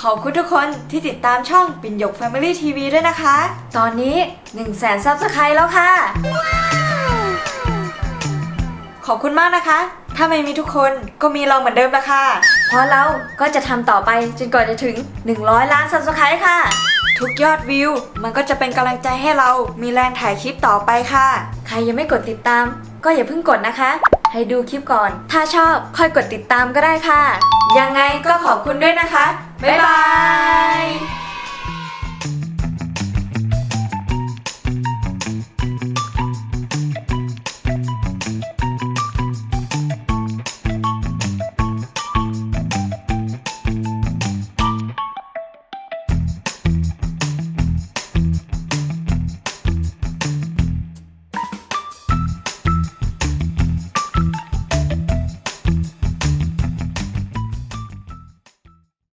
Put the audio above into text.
ขอบคุณทุกคนที่ติดตามช่องปิ่นหยก Family TV ด้วยนะคะ ตอนนี้ 1 0 0 0 0แสนซับสไครต์แล้วค่ะ ขอบคุณมากนะคะ ถ้าไม่มีทุกคนก็มีเราเหมือนเดิมละค่ะ เพราะเราก็จะทำต่อไปจนกว่าจะถึง 100 ล้านซับสไครต์ค่ะ ทุกยอดวิว มันก็จะเป็นกำลังใจให้เรามีแรงถ่ายคลิปต่อไปค่ะ ใครยังไม่กดติดตาม ก็อย่าเพิ่งกดนะคะ ให้ดูคลิปก่อน ถ้าชอบค่อยกดติดตามก็ได้ค่ะ ยังไงก็ขอบคุณด้วยนะคะ บ๊ายบาย